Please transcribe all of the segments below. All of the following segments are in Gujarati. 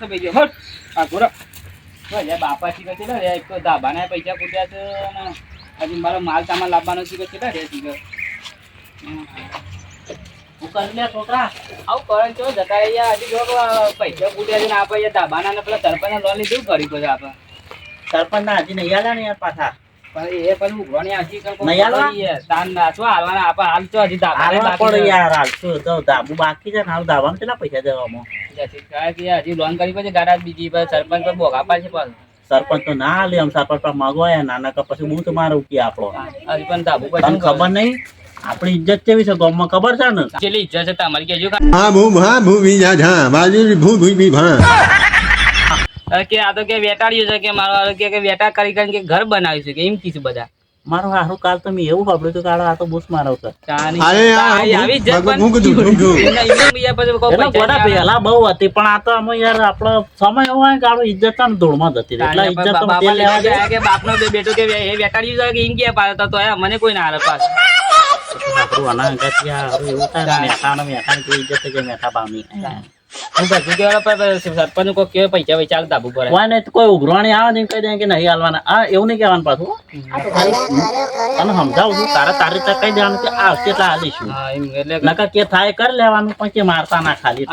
છે ભાઈ હટ આ બાપા શીખે છે એક તો ધાબાના પૈસા કૂટ્યા છે અને હજી મારો માલ સામાન લાવવાનો શીખે છે લે શીખે હું કરી છોકરા આવું કરે છો જતા હજી જો પૈસા કૂટ્યા છે ને આપણે ધાબાના પેલા સરપંચ લોન લીધું કરી પછી આપણે સરપંચ ના હજી નહીં આલ્યા ને યાર પાછા. પણ એ. તાન હાલવાના? હાલ છો હજી. યાર હાલ તો બાકી છે ને હાલ કેટલા પૈસા દેવામાં જતી કાંઈ કે હજી લોન કરી પછી ગાડા બીજી સરપંચ પર બોગા પાડશે પાછું. સરપંચ તો ના લે આમ સરપંચ પર માગવાયા નાના કે પછી હું તમારે ઉકી આપણો. હજી પણ ધાબુ પર ખબર નહીં? આપણી ઇજ્જત કેવી છે ગામમાં ખબર છે ને? કેટલી ઇજ્જત છે તમારી કેજો હા ભૂ હા ભૂમિ જા જા બાજુ ભૂ ભા. કે આ તો કે વેટાડ્યું છે કે મારો હારો કે વેટા કરી કરીને કે ઘર બનાવ્યું છે કે એમ કીધું બધા. મારો હારું કાલ તો મેં એવું સાંભળ્યું તો કાળો આ તો બોસ મારો છે. આવી- જ. પહેલા બહુ હતી પણ આ તો અમે યાર આપણો સમય એવો હોય કે આપણો ઇજ્જત ને ધૂળમાં જતી રહી. એટલે ઇજ્જત તો બાપા લેવા જાય જાય કે બાપનો બે બેટો કે એ વેટાડ્યું છે કે એમ કે પાડે તો મને કોઈ ના હાલે પાછું. આપણું આના અંગાથી એવું થાય ને મેઠાની કોઈ ઇજ્જત કે મેઠા ભાવની હું પછી કે પર સરપંચ કોઈ કેવા પૈસા હાલે કોઈ ઉઘરાણી આવે ને કહી દે કે નહીં હાલવાના આ એવું નહીં કહેવાનું પાછું સમજાવું છું તારે તારી રીતે કહી દેવાનું કે આ કેટલા હાલીશું એટલે નકર કે થાય કરી લેવાનું પણ કે મારતા ના ખાલી.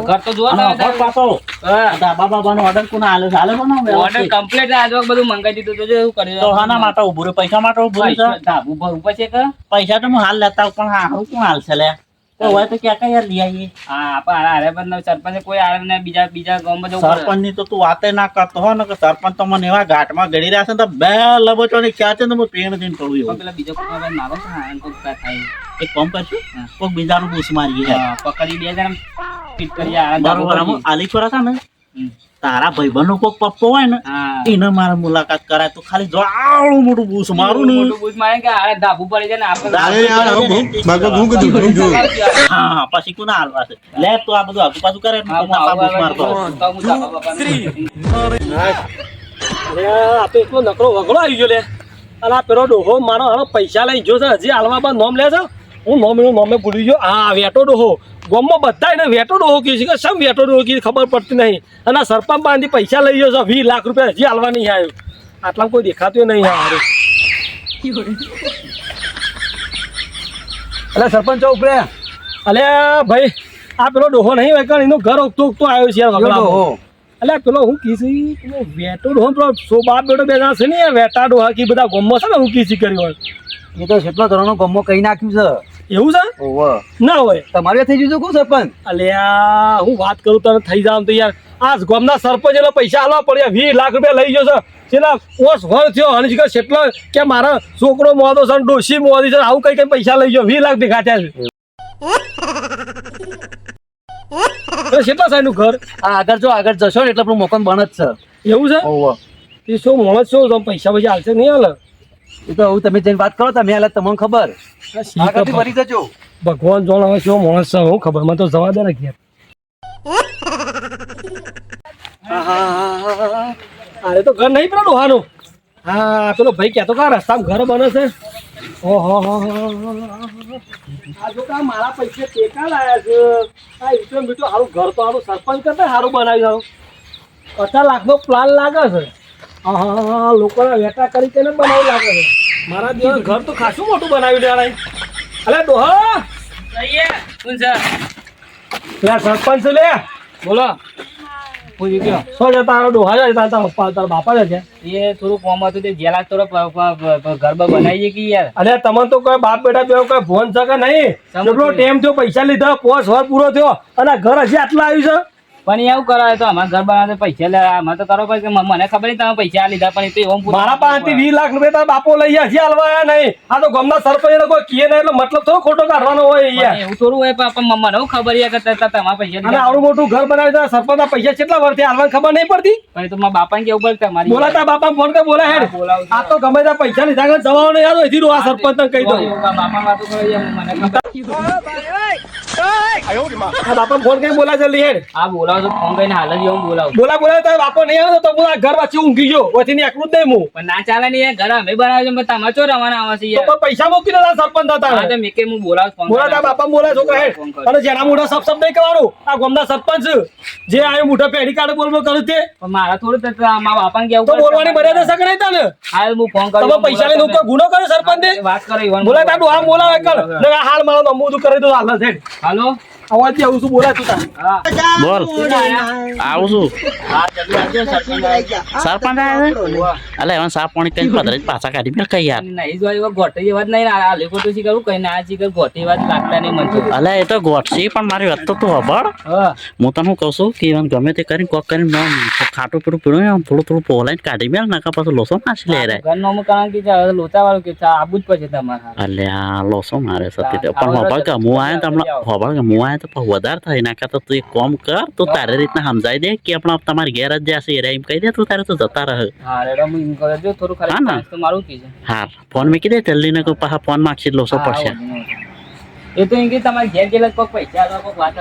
ઘર તો જોવા પાછો હા. બાબાનો ઓર્ડર કોને છે? કોને ઓર્ડર? કમ્પ્લીટ આજ બધું મંગાવી દીધું તો એવું કર્યું તો હાના માટે ઉભું પૈસા માટે ઉભું છે? ધાબુ પર ઉપર છે કે પૈસા તો હું હાલ લેતા પણ હારું કોણ હાલશે લે તો હોય તો ક્યાં ક્યાં લઈ આવીએ? હા આપણે હારે પણ સરપંચ કોઈ હારે ને બીજા બીજા ગામમાં જવું સરપંચની તો તું વાતે ના કરતો હો ને કે સરપંચ તો મને એવા ઘાટમાં ગળી રહ્યા છે તો બે લબોચો ની ખ્યાલ છે ને હું પેણ જઈને કરું પેલા બીજો કોઈ મારો છે ને, એને કોઈક થાય. એક કામ કરશું કોઈક બીજાનું બૂસ મારીએ. પકડી બે જણ ફિટ કરી બરોબર આલી છોરા છે ને. તારા ભાઈબંધનો કોક પપ્પો હોય ને એને મારે મુલાકાત કરાય. તો ખાલી જો મોટું બૂસ મારું ને મોટું બૂટ મારે કે હારે ધાબુ પડી જાય ને આપણે યાર હું હું કીધું હું હા પછી કોના હાલવા છે? લે તો આ બધું આગુ પાછું કરે બૂસ મારતો તો હું ધાબા બાપાને- અરે આ તો એટલો નકરો વગડો આવી ગયો લે. અને આ પેલો ડોહો મારો હાલો પૈસા લઈ ગયો છે હજી હાલવા બાદ નોમ લે છે? હું નોમ એનું નોમે ભૂલી ગયો. હા વેટો ડોહો. ગામમાં બધા એને વેટો ડોહો કહે છે કે સમ વેટો ડોહો કહે ખબર પડતી નહીં. અને આ સરપંચ પાસેથી પૈસા લઈ ગયો છે. વીસ લાખ રૂપિયા હજી હાલવા નહીં આવ્યો. આટલામાં કોઈ દેખાતું નહીં હારું. અલે સરપંચ ઉપરે. અલે ભાઈ આ પેલો ડોહો નહીં વેકણ એનું ઘર ઉગતો ઉગતો આવ્યો છે યાર અલે પેલો હું કીધી પેલો વેટો ડોહો પેલો સો બાપ બેટો બે જણા છે ને વેટા ડોહા કી બધા ગોમમાં છે ને હું કીધી કર્યો હોય. એ તો કેટલો ધોરણો ગમો કહી નાખ્યું છે. એવું છે? ઓવ. ના હોય. તમારે થઈ છે કોણ સરપંચ? અલ્યા હું વાત કરું તને થઈ જાવ તો યાર. આ ગામના સરપંચ એટલે પૈસા આલવા પડ્યા. વીસ લાખ રૂપિયા લઈ ગયો છે. છેલ્લા ઓસ વર થયો અને કેટલો કે મારા છોકરો મોદો છે ને ડોશી મોદી છે આવું કઈ કઈ પૈસા લઈ ગયો. વીસ લાખ ભેગા થયા છે. કેટલા છે એનું ઘર? આ આગળ જો આગળ જશો ને એટલે મકાન બન જ છે. એવું છે? તે શું માણસ શું પૈસા પૈસા હાલશે નહીં હાલે? એ તો હું તમે જઈને વાત કરો તમે હાલ તમને ખબર. આગળથી ભરી જજો. ભગવાન જોણ હવે શું માણસ છે હું ખબર? મને તો જવા દે ને ઘેર. અરે તો ઘર નહીં પેલો ડોહાનું? હા પેલો ભાઈ કહેતો કા રસ્તામાં ઘર બને છે. ઓહો આ જો કા મારા પૈસે ટેકા લાયા છે. આ ઈટો મીઠો સારું ઘર તો હારું સરપંચ કરતા સારું બનાવી સારું પચાસ લાખનો પ્લાન લાગે છે. હા લોકોના વેટા કરી કરીને બનાવી લાગે છે. મારા દિવસ ઘર તો ખાસું મોટું બનાવી દેવાય. અલે ડોહા. જઈએ. શું છે? લે સરપંચ લે. બોલો. પૂછી ગયો તારો ડોહા તારા પપ્પા તારા બાપા છે એ થોડું કોમ હતું તે જેલા થોડો ઘર બનાવીએ કે યાર? અરે તમને તો કોઈ બાપ બેટા બે કોઈ ફોન છે કે નહીં? કેટલો. ટાઈમ થયો પૈસા લીધા પોસ વર પૂરો થયો અને ઘર હજી આટલા આવ્યું પણ એવું કરાય તો અમારા ઘર બનાવે પૈસા લે અમારે તો કરો કે મને ખબર નહીં તમે પૈસા લીધા પણ તો એવો મારા પાસેથી વીસ લાખ રૂપિયા તારા બાપો લઈ ગયા છે હલવાયા નહીં. આ તો ગામના સરપંચ કોઈ કીએ નહીં એટલે મતલબ થોડો ખોટો કાઢવાનો હોય અહીંયા. એવું થોડું હોય પણ મને એવું ખબર છે કે તમારા પૈસા અને લીધા. આવડું મોટું ઘર બનાવી દે સરપંચ પૈસા કેટલા વર્ષથી હાલવાની ખબર નહીં પડતી? પણ તો મારા બાપાને કેવું પડે કે તમારી બોલા તારા બાપા ફોન કર બોલા હેડ. આ તો ગમે ત્યાં પૈસા લીધા કે જવાનો યાદ હોય આ સરપંચ ને કહી દઉં. બાપા વાતો કરે મને ખબર. આ બાપા ફોન કઈ બોલા જલ્દી હેડ હા બોલાવું બોલાવો છો ફોન કરીને હાલ જ એવું બોલાવું. બોલા બોલા તો બાપો નહીં આવે તો બોલા ઘર પાછી ઊંઘી ગયો. પછી ની એકલું જ નહીં હું પણ ના ચાલે નહીં ઘર અમે બનાવ્યો છે તમારે ચો રવાના આવે છે તો પૈસા મૂકી દેતા સરપંચ હતા હા તો મેં કે હું બોલાવું ફોન બોલા તા બાપા બોલા છોકરા હેડ. અને જેના મોઢા સબ સબ નહીં કરવાનું આ ગામના સરપંચ જે આ મોઢા પેઢી કાઢે બોલ બોલ કરે તે. પણ મારા થોડું તો આ મારા બાપાને કેવું તો બોલવાની મર્યાદા સક નહીં તને. હા હું ફોન કરું તમે પૈસા લઈને ઉપર ગુનો કરે સરપંચ? ને વાત કરો બોલા તારું આમ બોલાવે કર. ને હાલ મારો નંબર બધું કરે તો હાલ છે હાલો અવાજથી આવું છું બોલા તું બોલ. આવું છું સરપંચ. અલે એમાં સાપ પાણી કઈ પધરે પાછા કાઢી મેં કઈ યાર. નહીં જો એવા ગોઠે જેવા નહીં ને આ લેખો તો કરું? કઈ ના શીખર કર? એવા વાત લાગતા નહીં મને. અલે એ તો ગોઠસી પણ મારી વાત તો તું હબળ હું. તને કહું છું કે એમ ગમે તે કરીને કોક કરીને આમ ખાટું પીડું પીડું એમ થોડું થોડું પોલાઈને કાઢી મેળ નાખા પાછું લોસો નાસી લે રે. ઘરનું કારણ કે છે, લોચા વાળું કે છે, આબુ જ પછી તમારે. અલે આ લોસો મારે સતી પણ હબળ કે હું આયા તમને. હબળ કે હું આયા તો વધારે થાય ના તો તું એક કોમ કર તો તારે રીતના સમજાઈ દે કે આપણે તમારી ઘેર જ જશે એરા એમ કહી દે તું તારે તો જતા રહે. હા હું હા ને? તો હાર ફોન મેં કીધે જલ્દી ને પાછા ફોન માગશે લોસો પડશે. એ તો એમ કે તમારે ઘેર ગયેલા કોઈક પૈસા કોઈક વાત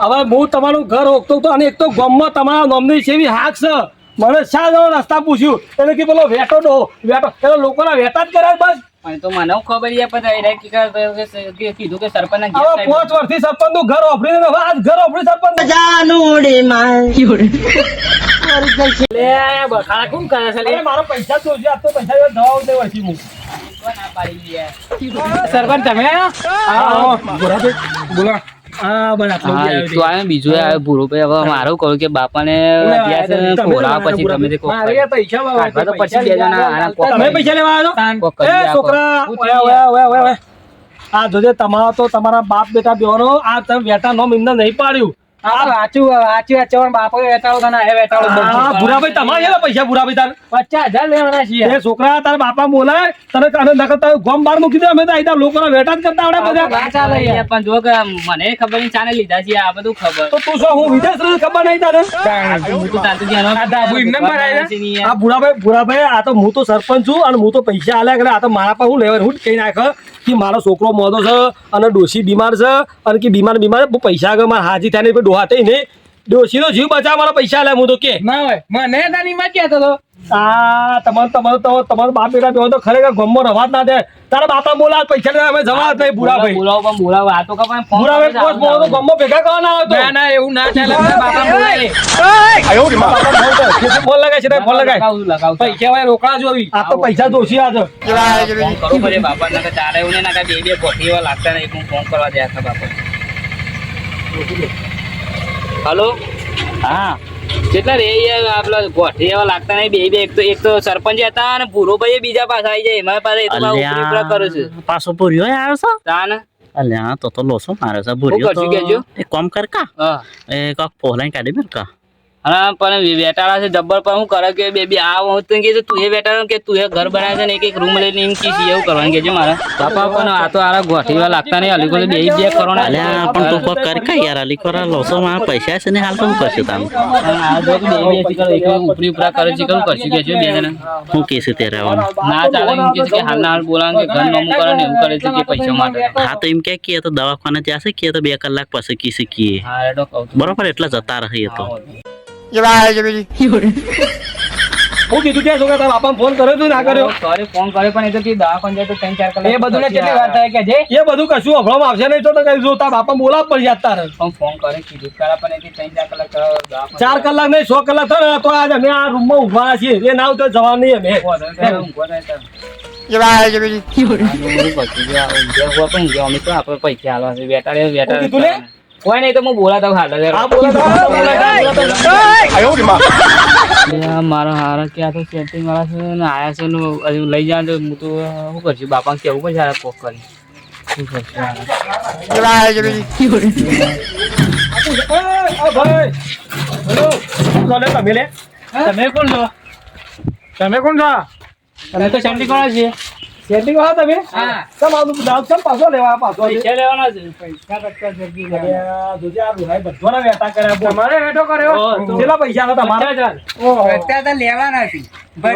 હવે હું તમારું ઘર ઓગતો હતો અને એક તો ગામમાં તમારા નોમની છે એવી હાક છે. મને શા રસ્તા પૂછ્યું. એટલે કે પેલો વેટો ડો વેટો પેલો લોકોના વેટા જ કરે બસ. પણ તો મને ખબર છે પણ એ રે કે કે- કે કીધું કે સરપંચ ના હવે પાંચ વર્ષથી સરપંચનું ઘર ઓફરી હવે આજ ઘર ઓફરી સરપંચ અરે મારો પૈસા આજ તો પૈસા જેવા દે વળશી હું. સરપંચ તમે? બોલો. બીજું ભૂરો ભાઈ હવે મારું કહું કે બાપાને ખોરાવા પછી તમે તે પૈસા કાઢવા તો પછી બે જણા લેવા. છોકરા. આ જોજે તમારા તો તમારા બાપ બેટા બેવાનો આ તમે બેટા નોમ એમને નહીં પાડ્યું. આ ભૂરાભાઈ તમારે પૈસા ભૂરાભાઈ તાર? પચાસ હજાર લેવાના છોકરા તારા બાપા બોલાય તને કાને નકર તારે ગોમ બાર મૂકી દે અમે તો આઈતા લોકોના વેટા જ કરતા આવડે બધા. ચાલે પણ જો કે મને ખબર નહીં ચાને લીધા છે આ બધું ખબર. તો તું શું હું વિદેશ ખબર નહીં તારે હું તો તારથી ધ્યાન રાખું. આ ભૂરાભાઈ ભૂરાભાઈ આ તો હું તો સરપંચ છું અને હું તો પૈસા આલ્યા કરે આ તો મારા પાસે હું લેવા હું જ કહી નાખ કે મારો છોકરો મોદો છે અને ડોશી બીમાર છે અને કે બીમાર બીમાર પૈસા આગળ મારે હાજી થાય ને ડોશી નો જીવ બચાવ મારા પૈસા લે હું તો કે આ તમારે તમારો તો તમારો બાપ બેટા બેહો તો ખરેખર ગમો રવાજ ના દે તારા બાપા બોલા પૈસા અમે જવા બોલાવો પણ બોલાવો આ તો કે પણ ગમો ભેગા કરવા ના આવતો ના ના એવું ના ચાલે મારા બાપા બોલાવે. ફોન લગાય છે ફોન લગાય. પૈસા રોકડા જોવી આ તો પૈસા દોશી આજે ફોન બાપા નકર ચાલે એવું નહીં નકર બે બે ગોઠી લાગતા નહીં હું ફોન કરવા દે આખા બાપા હલો? હા. કેટલા રે યાર આપલા ગોઠી એવા લાગતા નહીં બે બે એક તો એક તો સરપંચ હતા અને ભૂરો ભાઈ બીજા પાસે આવી જાય. એમાં પાસે એ તો ઉપરી ઉપરા કરું છું. પાછો ભૂર્યો આવ્યો છે? તાન? અલ્યા તો તો લોસો મારે છે ભૂર્યો? તો એક કામ કર કા. હા. એ કાક પોલાઈને કાઢી મેળ કા. હા પણ વેટાળા છે જબ્બર પર હું કરે કે બે બે આ હું તો કે તું એ વેટાળો કે તું એ ઘર બનાવે છે ને એક એક રૂમ લઈને એમ કીધી એવું કરવાનું કે છે મારે. બાપા પણ આ તો આરા ગોઠીવા લાગતા નહીં અલી બે બે કરોડ અલે પણ તું કોક કરી કઈ યાર અલી કોરા લોસો માં પૈસા છે ને હાલ તો કરશું તામ આ જો કે બે બે શીખર એક ઉપરી ઉપરા કરે છે કેમ કરશું કે છે બે જણા? હું કહેશું તે રહેવાનું ના ચાલે એમ કે કે હાલ ના બોલાવે કે ઘર નમું કરે ને એવું કરે છે કે પૈસા માટે. હા તો એમ કે કે તો દવાખાને જશે કે તો બે કલાક પછી કીસી કીએ બરોબર એટલે જતા રહે તો. હું કીધું કે છોકરા તારા બાપાને ફોન કર્યો તું ના કર્યો? સોરી ફોન કરે પણ એ તો ત્રણ ચાર કલાક એ બધું ને કેટલી વાર થાય કે જે? એ બધું કશું અભળવામાં આવશે નહીં તો તો કઈ જો તારા બાપા બોલાવ પડી જાત તારે. પણ ફોન કરે કીધું ખરા પણ એ ત્રણ ચાર કલાક ચાર કલાક નહીં સો કલાક થાય તો આજે અમે આ રૂમમાં ઊભા છીએ એ ના તો જવા નહીં અમે. પૈસા આલવા છે. વેટાડે વેટાડે કોઈ નહીં તો હું બોલાતા હાલ મારો હાર ક્યાં મારા હારા કે તો સેટિંગ વાળા છે ને આયા છે ને હજુ લઈ જાય તો હું તો શું કરશું? બાપાને કેવું પડશે હારે કોક કરી? શું કરશું તમે કોણ છો? તમે કોણ છો? તમે તો સેટિંગ વાળા છીએ. સેટિંગ વાળા તમે? હા. ચમ આવું દાવ ચમ પાછો લેવા પાછો. પૈસા લેવાના છે પૈસા પચાસ જલ્દી લેવાના. જોજે આ રૂહાઈ બધાના વેટા કર્યા તમારે વેટો કર્યો? કેટલા પૈસા હતા તમારા? ઓહો.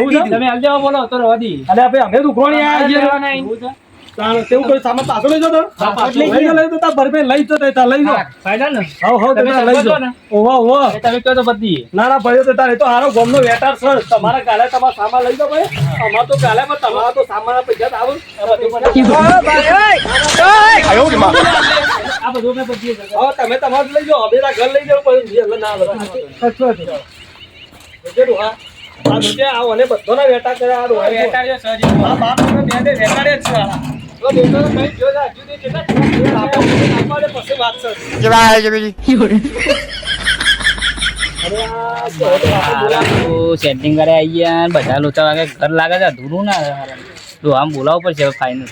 એવું છે? તમે હાલ બોલો તો ભાઈ અમે આયા લેવાના તેવું કોઈ સામાન પાછો લઈ લઈ લઈ જાઓ તાર ભરપે લઈ જાઓ તે લઈ જાઓ. ફાયદા ને. હવ હવ તે લઈ સમજો ઓવા ઓવા તમે કહો તો બધી. ના ના ભાઈઓ તો તારે તો હારો ગોમનો વેટાર છે તમારા ગાલે તમારા સામાન લઈ જાઓ ભાઈ. અમાર તો ગાલે પણ તમારા તો સામાન પૈસા તો આવો. આ બધું મને હવે તમે તમારું લઈ જાઓ. અમે ઘર લઈ જાઓ પછી ના બધા જોજે ડોહા. આ જોજે, આ ઓને બધાના વેટા કર્યા, આ જો. વેટાડ્યો સહજી. આ બાપ અને બેને વેટાડે જ છે કેટલા આ. જો. સેટિંગ કરે આવી ગયા બધા લોચા વાગે ઘર લાગે છે. અધૂરું ના તો આમ બોલાવવું પડશે ફાઈનલ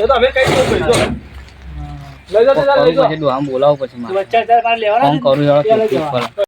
તમે કઈ. લઈ જાવ લઈ જાવ આમ બોલાવવું પછી મારે. ફોન કરું યાર